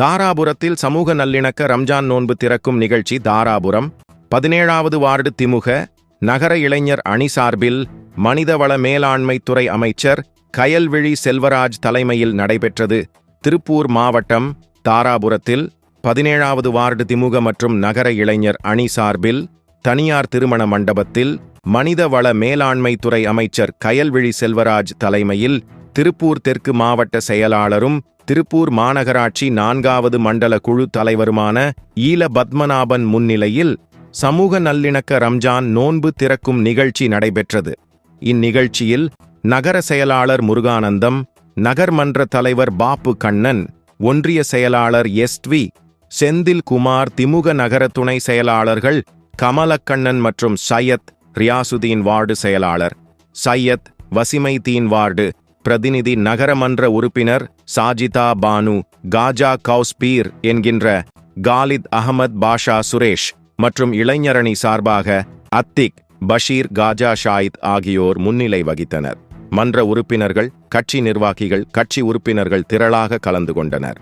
தாராபுரத்தில் சமூக நல்லிணக்க ரம்ஜான் நோன்பு திறக்கும் நிகழ்ச்சி தாராபுரம். பதினேழாவது வார்டு திமுக. நகர இளைஞர் அணி சார்பில் மனிதவள மேலாண்மைத்துறை அமைச்சர் கயல்விழி செல்வராஜ் தலைமையில் நடைபெற்றது. திருப்பூர் மாவட்டம் தாராபுரத்தில் பதினேழாவது வார்டு திமுக மற்றும் நகர இளைஞர் அணி சார்பில் தனியார் திருமண மண்டபத்தில் மனிதவள மேலாண்மைத்துறை அமைச்சர் கயல்விழி செல்வராஜ் தலைமையில் திருப்பூர் தெற்கு மாவட்ட செயலாளரும் திருப்பூர் மாநகராட்சி நான்காவது மண்டல குழு தலைவருமான ஈல பத்மநாபன் முன்னிலையில் சமூக நல்லிணக்க ரம்ஜான் நோன்பு திறக்கும் நிகழ்ச்சி நடைபெற்றது. இந்நிகழ்ச்சியில் நகர செயலாளர் முருகானந்தம் நகர்மன்ற தலைவர் பாப்பு கண்ணன் ஒன்றிய செயலாளர் எஸ்வி செந்தில் குமார் திமுக நகர துணை செயலாளர்கள் கமலக்கண்ணன் மற்றும் சையத் ரியாசுதீன் வார்டு செயலாளர். சையத் வசிமைதீன் வார்டு பிரதிநிதி நகரமன்ற உறுப்பினர் சாஜிதா பானு காஜா கௌஸ்பீர் என்கின்ற காலித் அகமத் பாஷா சுரேஷ் மற்றும் இளைஞரணி சார்பாக அத்திக் பஷீர் காஜா ஷாயித் ஆகியோர் முன்னிலை வகித்தனர். மன்ற உறுப்பினர்கள் கட்சி நிர்வாகிகள் கட்சி உறுப்பினர்கள் திரளாக கலந்து கொண்டனர்.